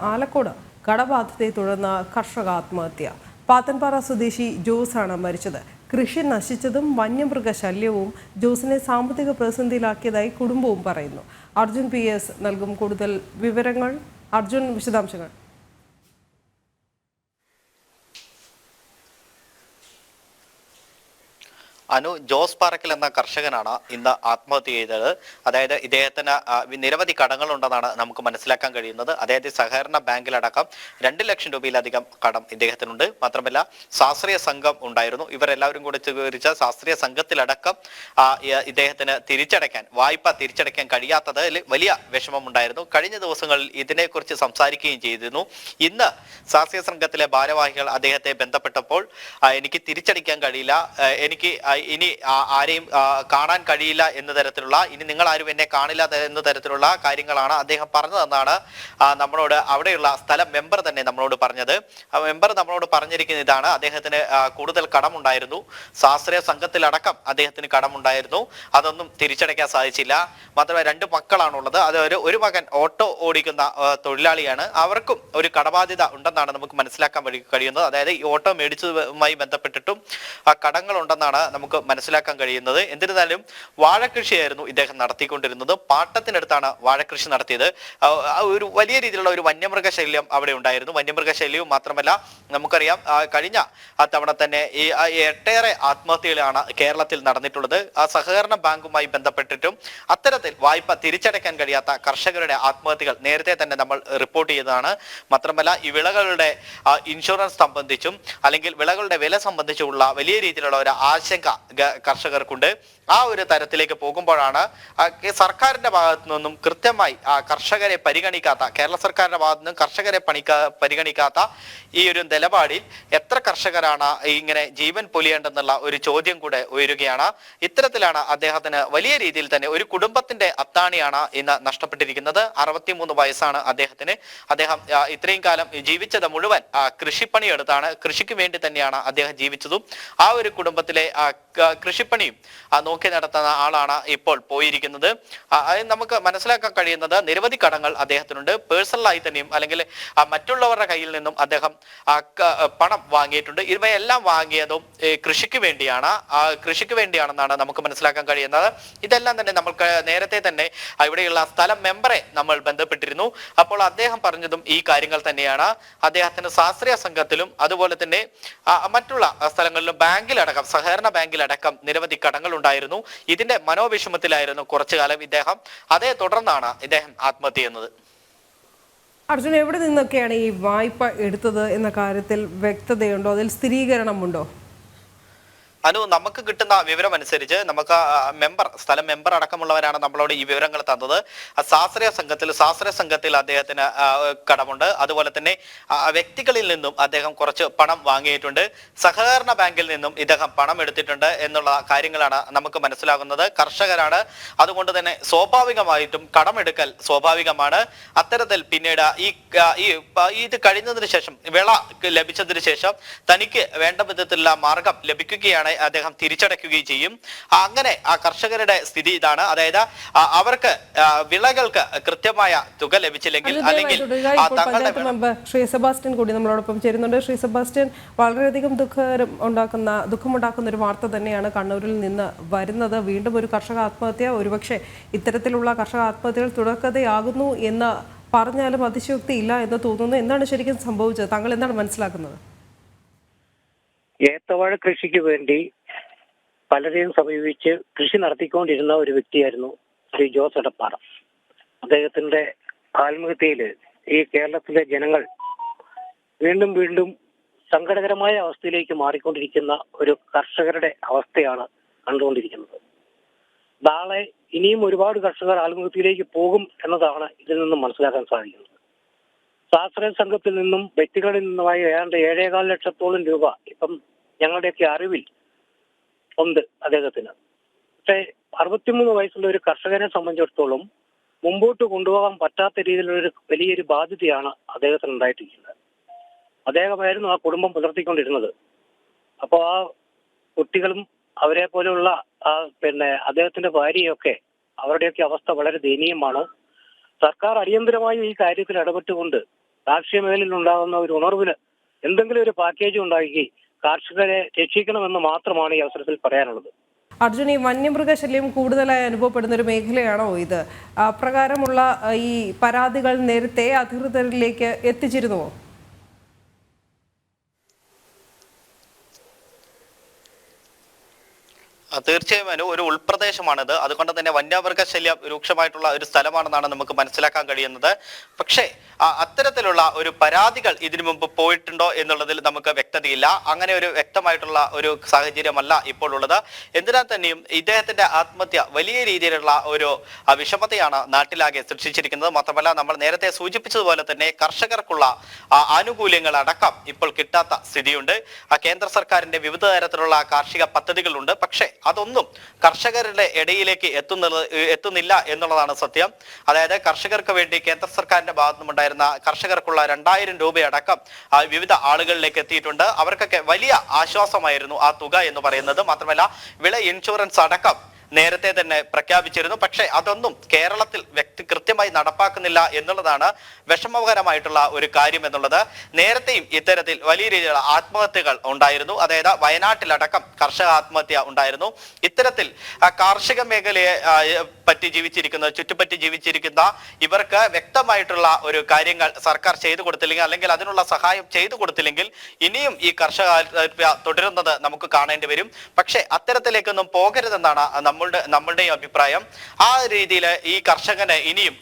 ആലക്കോട് കടബാധത്തെ തുടർന്ന് കർഷക ആത്മഹത്യ. പാത്തൻപാറ സ്വദേശി ജോസാണ് മരിച്ചത്. കൃഷി നശിച്ചതും വന്യമൃഗ ശല്യവും ജോസിനെ സാമ്പത്തിക പ്രതിസന്ധിയിലാക്കിയതായി കുടുംബവും പറയുന്നു. അർജുൻ പി എസ് നൽകും കൂടുതൽ വിവരങ്ങൾ. അർജുൻ വിശദാംശങ്ങൾ. അനു ജോസ് പാറക്കൽ എന്ന കർഷകനാണ് ഇന്ന് ആത്മഹത്യ ചെയ്തത്. അതായത് ഇദ്ദേഹത്തിന് നിരവധി കടങ്ങളുണ്ടെന്നാണ് നമുക്ക് മനസ്സിലാക്കാൻ കഴിയുന്നത്. അതായത് സഹകരണ ബാങ്കിലടക്കം രണ്ട് ലക്ഷം രൂപയിലധികം കടം ഇദ്ദേഹത്തിനുണ്ട്. മാത്രമല്ല ശാസ്ത്രീയ സംഘം ഉണ്ടായിരുന്നു. ഇവരെല്ലാവരും കൂടി സ്വീകരിച്ച ശാസ്ത്രീയ സംഘത്തിലടക്കം ഇദ്ദേഹത്തിന് തിരിച്ചടയ്ക്കാൻ വായ്പ തിരിച്ചടയ്ക്കാൻ കഴിയാത്തതിൽ വലിയ വിഷമം ഉണ്ടായിരുന്നു കഴിഞ്ഞ ദിവസങ്ങളിൽ ഇതിനെക്കുറിച്ച് സംസാരിക്കുകയും ചെയ്തിരുന്നു. ഇന്ന് ശാസ്ത്രീയ സംഘത്തിലെ ഭാരവാഹികൾ അദ്ദേഹത്തെ ബന്ധപ്പെട്ടപ്പോൾ എനിക്ക് തിരിച്ചടിക്കാൻ കഴിയില്ല. എനിക്ക് ഇനി ആരെയും കാണാൻ കഴിയില്ല എന്ന തരത്തിലുള്ള ഇനി നിങ്ങൾ ആരും എന്നെ കാണില്ല എന്ന തരത്തിലുള്ള കാര്യങ്ങളാണ് അദ്ദേഹം പറഞ്ഞതെന്നാണ് നമ്മളോട് അവിടെയുള്ള സ്ഥല മെമ്പർ തന്നെ നമ്മളോട് പറഞ്ഞത്. ആ മെമ്പർ നമ്മളോട് പറഞ്ഞിരിക്കുന്ന ഇതാണ്. അദ്ദേഹത്തിന് കൂടുതൽ കടമുണ്ടായിരുന്നു. ശാസ്ത്രീയ സംഘത്തിലടക്കം അദ്ദേഹത്തിന് കടമുണ്ടായിരുന്നു. അതൊന്നും തിരിച്ചടയ്ക്കാൻ സാധിച്ചില്ല. മാത്രമല്ല രണ്ട് മക്കളാണുള്ളത്. അത് ഒരു ഒരു മകൻ ഓട്ടോ ഓടിക്കുന്ന തൊഴിലാളിയാണ്. അവർക്കും ഒരു കടബാധ്യത ഉണ്ടെന്നാണ് നമുക്ക് മനസ്സിലാക്കാൻ കഴിയുന്നത്. അതായത് ഈ ഓട്ടോ മേടിച്ചതുമായി ബന്ധപ്പെട്ടിട്ടും ആ കടങ്ങൾ ഉണ്ടെന്നാണ് നമുക്ക് മനസ്സിലാക്കാൻ കഴിയുന്നത്. എന്നിരുന്നാലും വാഴക്കൃഷിയായിരുന്നു ഇദ്ദേഹം നടത്തിക്കൊണ്ടിരുന്നത്. പാട്ടത്തിനടുത്താണ് വാഴക്കൃഷി നടത്തിയത്. ഒരു വലിയ രീതിയിലുള്ള ഒരു വന്യമൃഗ ശല്യം അവിടെ ഉണ്ടായിരുന്നു. വന്യമൃഗ ശല്യവും മാത്രമല്ല നമുക്കറിയാം കഴിഞ്ഞ തവണ തന്നെ ഈ എട്ടേറെ ആത്മഹത്യകളാണ് കേരളത്തിൽ നടന്നിട്ടുള്ളത്. ആ സഹകരണ ബാങ്കുമായി ബന്ധപ്പെട്ടിട്ടും അത്തരത്തിൽ വായ്പ തിരിച്ചടയ്ക്കാൻ കഴിയാത്ത കർഷകരുടെ ആത്മഹത്യകൾ നേരത്തെ തന്നെ നമ്മൾ റിപ്പോർട്ട് ചെയ്തതാണ്. മാത്രമല്ല ഈ വിളകളുടെ ഇൻഷുറൻസ് സംബന്ധിച്ചും അല്ലെങ്കിൽ വിളകളുടെ വില സംബന്ധിച്ചുമുള്ള വലിയ രീതിയിലുള്ള ഒരു ആശങ്ക കർഷകർക്കുണ്ട്. ആ ഒരു തരത്തിലേക്ക് പോകുമ്പോഴാണ് സർക്കാരിന്റെ ഭാഗത്തു നിന്നും കൃത്യമായി ആ കർഷകരെ പരിഗണിക്കാത്ത കേരള സർക്കാരിന്റെ ഭാഗത്തു നിന്നും കർഷകരെ പരിഗണിക്കാത്ത ഈ ഒരു നിലപാടിൽ എത്ര കർഷകരാണ് ഇങ്ങനെ ജീവൻ പൊലിയേണ്ടെന്നുള്ള ഒരു ചോദ്യം കൂടെ ഉയരുകയാണ്. ഇത്തരത്തിലാണ് അദ്ദേഹത്തിന് വലിയ രീതിയിൽ തന്നെ ഒരു കുടുംബത്തിന്റെ അത്താണിയാണ് ഇന്ന് നഷ്ടപ്പെട്ടിരിക്കുന്നത്. അറുപത്തിമൂന്ന് വയസ്സാണ് അദ്ദേഹത്തിന്. അദ്ദേഹം ഇത്രയും കാലം ജീവിച്ചത് മുഴുവൻ കൃഷിപ്പണിയെടുത്താണ്. കൃഷിക്ക് വേണ്ടി തന്നെയാണ് അദ്ദേഹം ജീവിച്ചതും. ആ ഒരു കുടുംബത്തിലെ കൃഷിപ്പണിയും നോക്കി നടത്തുന്ന ആളാണ് ഇപ്പോൾ പോയിരിക്കുന്നത്. നമുക്ക് മനസ്സിലാക്കാൻ കഴിയുന്നത് നിരവധി കടങ്ങൾ അദ്ദേഹത്തിനുണ്ട്. പേഴ്സണലായി തന്നെയും അല്ലെങ്കിൽ മറ്റുള്ളവരുടെ കയ്യിൽ നിന്നും അദ്ദേഹം പണം വാങ്ങിയിട്ടുണ്ട്. ഇവയെല്ലാം വാങ്ങിയതും കൃഷിക്ക് വേണ്ടിയാണ്. കൃഷിക്ക് വേണ്ടിയാണെന്നാണ് നമുക്ക് മനസ്സിലാക്കാൻ കഴിയുന്നത്. ഇതെല്ലാം തന്നെ നമുക്ക് നേരത്തെ തന്നെ ഇവിടെയുള്ള സ്ഥലം മെമ്പറെ നമ്മൾ ബന്ധപ്പെട്ടിരുന്നു. അപ്പോൾ അദ്ദേഹം പറഞ്ഞതും ഈ കാര്യങ്ങൾ തന്നെയാണ്. അദ്ദേഹത്തിന് ശാസ്ത്രീയ സംഘത്തിലും അതുപോലെ തന്നെ മറ്റുള്ള സ്ഥലങ്ങളിലും ബാങ്കിലടക്കം സഹകരണ ബാങ്കിലടക്കം നിരവധി കടങ്ങൾ ഉണ്ടായിരുന്നു ഇതിന്റെ മനോവിഷമത്തിലായിരുന്നു കുറച്ചു കാലം ഇദ്ദേഹം. അതേ തുടർന്നാണ് ഇദ്ദേഹം ആത്മഹത്യ ചെയ്യുന്നത് അർജുൻ എവിടെ നിന്നൊക്കെയാണ് ഈ വായ്പ എടുത്തത് എന്ന കാര്യത്തിൽ വ്യക്തതയുണ്ടോ? അതിൽ സ്ഥിരീകരണമുണ്ടോ? അനു നമുക്ക് കിട്ടുന്ന വിവരം അനുസരിച്ച് നമുക്ക് മെമ്പർ സ്ഥലം മെമ്പർ അടക്കമുള്ളവരാണ് നമ്മളോട് ഈ വിവരങ്ങൾ തന്നത്. ശാസ്ത്രീയ സംഘത്തിൽ ശാസ്ത്രീയ സംഘത്തിൽ അദ്ദേഹത്തിന് കടമുണ്ട്. അതുപോലെ തന്നെ വ്യക്തികളിൽ നിന്നും അദ്ദേഹം കുറച്ച് പണം വാങ്ങിയിട്ടുണ്ട്. സഹകരണ ബാങ്കിൽ നിന്നും ഇദ്ദേഹം പണം എടുത്തിട്ടുണ്ട് എന്നുള്ള കാര്യങ്ങളാണ് നമുക്ക് മനസ്സിലാകുന്നത്. കർഷകരാണ്. അതുകൊണ്ട് തന്നെ സ്വാഭാവികമായിട്ടും കടമെടുക്കൽ സ്വാഭാവികമാണ്. അത്തരത്തിൽ പിന്നീട് ഈ ഇത് കഴിഞ്ഞതിന് ശേഷം വിള ലഭിച്ചതിന് ശേഷം തനിക്ക് വേണ്ട വിധത്തിലുള്ള മാർഗം ലഭിക്കുകയാണ് അദ്ദേഹം തിരിച്ചടയ്ക്കുകയും ചെയ്യും. അങ്ങനെ ആ കർഷകരുടെ സ്ഥിതി ഇതാണ്. അതായത് അവർക്ക് വിളകൾക്ക് കൃത്യമായ തുക ലഭിച്ചില്ലെങ്കിൽ അല്ലെങ്കിൽ ശ്രീ സെബാസ്റ്റ്യൻ കൂടി നമ്മളോടൊപ്പം ചേരുന്നുണ്ട്. ശ്രീ സെബാസ്റ്റ്യൻ വളരെയധികം ദുഃഖം ഉണ്ടാക്കുന്ന ദുഃഖമുണ്ടാക്കുന്ന ഒരു വാർത്ത തന്നെയാണ് കണ്ണൂരിൽ നിന്ന് വരുന്നത്. വീണ്ടും ഒരു കർഷക ആത്മഹത്യ ഒരുപക്ഷെ ഇത്തരത്തിലുള്ള കർഷക ആത്മഹത്യകൾ തുടക്കതയാകുന്നു എന്ന് പറഞ്ഞാലും അതിശയോക്തി ഇല്ല എന്ന് തോന്നുന്നു. എന്താണ് ശരിക്കും സംഭവിച്ചത്? താങ്കൾ എന്താണ് മനസ്സിലാക്കുന്നത്? ഏത്തവാഴ കൃഷിക്ക് വേണ്ടി പലരെയും സമീപിച്ച് കൃഷി നടത്തിക്കൊണ്ടിരുന്ന ഒരു വ്യക്തിയായിരുന്നു ശ്രീ ജോസ് എടപ്പാറ. അദ്ദേഹത്തിന്റെ ആത്മഹത്യയിൽ ഈ കേരളത്തിലെ ജനങ്ങൾ വീണ്ടും വീണ്ടും സങ്കടകരമായ അവസ്ഥയിലേക്ക് മാറിക്കൊണ്ടിരിക്കുന്ന ഒരു കർഷകരുടെ അവസ്ഥയാണ് കണ്ടുകൊണ്ടിരിക്കുന്നത്. നാളെ ഇനിയും ഒരുപാട് കർഷകർ ആത്മഹത്യയിലേക്ക് പോകും എന്നതാണ് ഇതിൽ നിന്നും മനസ്സിലാക്കാൻ സാധിക്കുന്നത്. സ്വാശ്രയ സംഘത്തിൽ നിന്നും വ്യക്തികളിൽ നിന്നുമായി ഏതാണ്ട് ഏഴേകാൽ ലക്ഷത്തോളം രൂപ ഇപ്പം ഞങ്ങളുടെയൊക്കെ അറിവിൽ ഉണ്ട് അദ്ദേഹത്തിന്. പക്ഷേ അറുപത്തിമൂന്ന് വയസ്സുള്ള ഒരു കർഷകനെ സംബന്ധിച്ചിടത്തോളം മുമ്പോട്ട് കൊണ്ടുപോകാൻ പറ്റാത്ത രീതിയിലുള്ള ഒരു വലിയൊരു ബാധ്യതയാണ് അദ്ദേഹത്തിന് ഉണ്ടായിട്ടിരിക്കുന്നത്. അദ്ദേഹമായിരുന്നു ആ കുടുംബം പുലർത്തിക്കൊണ്ടിരുന്നത്. അപ്പോൾ ആ കുട്ടികളും അവരെ പോലെയുള്ള ആ പിന്നെ അദ്ദേഹത്തിന്റെ ഭാര്യയൊക്കെ അവരുടെയൊക്കെ അവസ്ഥ വളരെ ദയനീയമാണ്. സർക്കാർ അടിയന്തരമായി ഈ കാര്യത്തിൽ ഇടപെട്ടുകൊണ്ട് കാർഷിക മേഖലയിൽ ഉണ്ടാകുന്ന ഒരു ഉണർവിന് എന്തെങ്കിലും ഒരു പാക്കേജ് ഉണ്ടാക്കി കാർഷികരെ രക്ഷിക്കണമെന്ന് മാത്രമാണ് ഈ അവസരത്തിൽ പറയാനുള്ളത്. അർജുൻ ഈ വന്യമൃഗശല്യം കൂടുതലായി അനുഭവപ്പെടുന്ന ഒരു മേഖലയാണോ ഇത്? അപ്രകാരമുള്ള ഈ പരാതികൾ നേരത്തെ അധികൃതരിലേക്ക് എത്തിച്ചിരുന്നുവോ? തീർച്ചയായും അനു ഒരു ഉൾപ്രദേശമാണിത്. അതുകൊണ്ട് തന്നെ വന്യമൃഗ ശല്യം രൂക്ഷമായിട്ടുള്ള ഒരു സ്ഥലമാണെന്നാണ് നമുക്ക് മനസ്സിലാക്കാൻ കഴിയുന്നത്. പക്ഷേ അത്തരത്തിലുള്ള ഒരു പരാതികൾ ഇതിനു മുമ്പ് പോയിട്ടുണ്ടോ എന്നുള്ളതിൽ നമുക്ക് വ്യക്തതയില്ല. അങ്ങനെ ഒരു വ്യക്തമായിട്ടുള്ള ഒരു സാഹചര്യമല്ല ഇപ്പോൾ ഉള്ളത്. എന്തിനാൽ തന്നെയും ഇദ്ദേഹത്തിന്റെ ആത്മഹത്യ വലിയ രീതിയിലുള്ള ഒരു വിഷമതയാണ് നാട്ടിലാകെ സൃഷ്ടിച്ചിരിക്കുന്നത്. മാത്രമല്ല നമ്മൾ നേരത്തെ സൂചിപ്പിച്ചതുപോലെ തന്നെ കർഷകർക്കുള്ള ആനുകൂല്യങ്ങൾ അടക്കം ഇപ്പോൾ കിട്ടാത്ത സ്ഥിതിയുണ്ട്. കേന്ദ്ര സർക്കാരിന്റെ വിവിധ തരത്തിലുള്ള കാർഷിക പദ്ധതികളുണ്ട്. പക്ഷേ അതൊന്നും കർഷകരുടെ ഇടയിലേക്ക് എത്തുന്നത് എത്തുന്നില്ല എന്നുള്ളതാണ് സത്യം. അതായത് കർഷകർക്ക് വേണ്ടി കേന്ദ്ര സർക്കാരിന്റെ ഭാഗത്തു നിന്നുണ്ടായിരുന്ന കർഷകർക്കുള്ള രണ്ടായിരം രൂപയടക്കം വിവിധ ആളുകളിലേക്ക് എത്തിയിട്ടുണ്ട്. അവർക്കൊക്കെ വലിയ ആശ്വാസമായിരുന്നു ആ തുക എന്ന് പറയുന്നത്. മാത്രമല്ല വിള ഇൻഷുറൻസ് അടക്കം നേരത്തെ തന്നെ പ്രഖ്യാപിച്ചിരുന്നു. പക്ഷേ അതൊന്നും കേരളത്തിൽ കൃത്യമായി നടപ്പാക്കുന്നില്ല എന്നുള്ളതാണ് വിഷമകരമായിട്ടുള്ള ഒരു കാര്യം എന്നുള്ളത്. നേരത്തെയും ഇത്തരത്തിൽ വലിയ രീതിയിലുള്ള ആത്മഹത്യകൾ ഉണ്ടായിരുന്നു. അതായത് വയനാട്ടിലടക്കം കർഷക ആത്മഹത്യ ഉണ്ടായിരുന്നു. ഇത്തരത്തിൽ കാർഷിക മേഖലയെ പറ്റി ജീവിച്ചിരിക്കുന്ന ചുറ്റുപറ്റി ജീവിച്ചിരിക്കുന്ന ഇവർക്ക് വ്യക്തമായിട്ടുള്ള ഒരു കാര്യങ്ങൾ സർക്കാർ ചെയ്തു കൊടുത്തില്ലെങ്കിൽ അല്ലെങ്കിൽ അതിനുള്ള സഹായം ചെയ്തു കൊടുത്തില്ലെങ്കിൽ ഇനിയും ഈ കർഷക തുടരുന്നത് നമുക്ക് കാണേണ്ടി വരും. പക്ഷേ അത്തരത്തിലേക്കൊന്നും പോകരുതെന്നാണ് നമ്മളുടെ നമ്മളുടെയും അഭിപ്രായം. ആ രീതിയിൽ ഈ കർഷകന് ഇനിയും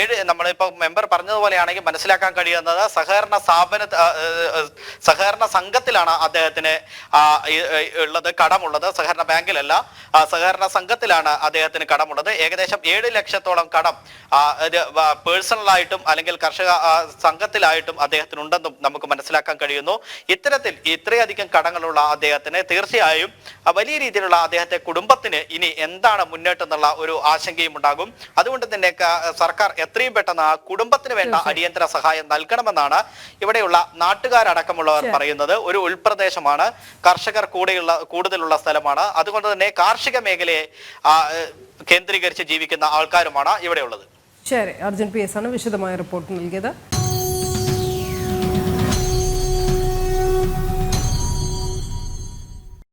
ഏഴ് നമ്മളിപ്പോൾ മെമ്പർ പറഞ്ഞതുപോലെയാണെങ്കിൽ മനസ്സിലാക്കാൻ കഴിയുന്നത് സഹകരണ സ്ഥാപന സഹകരണ സംഘത്തിലാണ് അദ്ദേഹത്തിന് ഉള്ളത് കടമുള്ളത്. സഹകരണ ബാങ്കിലല്ല സഹകരണ സംഘത്തിലാണ് അദ്ദേഹത്തിന് കടമുള്ളത്. ഏകദേശം ഏഴ് ലക്ഷത്തോളം കടം പേഴ്സണലായിട്ടും അല്ലെങ്കിൽ കർഷക സംഘത്തിലായിട്ടും അദ്ദേഹത്തിന് ഉണ്ടെന്നും നമുക്ക് മനസ്സിലാക്കാൻ കഴിയുന്നു. ഇത്തരത്തിൽ ഇത്രയധികം കടങ്ങളുള്ള അദ്ദേഹത്തിന് തീർച്ചയായും വലിയ രീതിയിലുള്ള അദ്ദേഹത്തെ കുടുംബത്തിന് ഇനി എന്താണ് മുന്നേറ്റം എന്നുള്ള ഒരു ആശങ്കയും ഉണ്ടാകും അതുകൊണ്ട് തന്നെ സർക്കാർ എത്രയും പെട്ടെന്ന് ആ കുടുംബത്തിന് വേണ്ട അടിയന്തര സഹായം നൽകണമെന്നാണ് ഇവിടെയുള്ള നാട്ടുകാരടക്കമുള്ളവർ പറയുന്നത്. ഒരു ഉൾപ്രദേശമാണ്. കർഷകർ കൂടെയുള്ള കൂടുതലുള്ള സ്ഥലമാണ്. അതുകൊണ്ട് തന്നെ കാർഷിക മേഖലയെ കേന്ദ്രീകരിച്ച് ജീവിക്കുന്ന ആൾക്കാരുമാണ് ഇവിടെയുള്ളത്. ശരി. അർജുൻ പി എസ് ആണ് വിശദമായ റിപ്പോർട്ട് നൽകിയത്.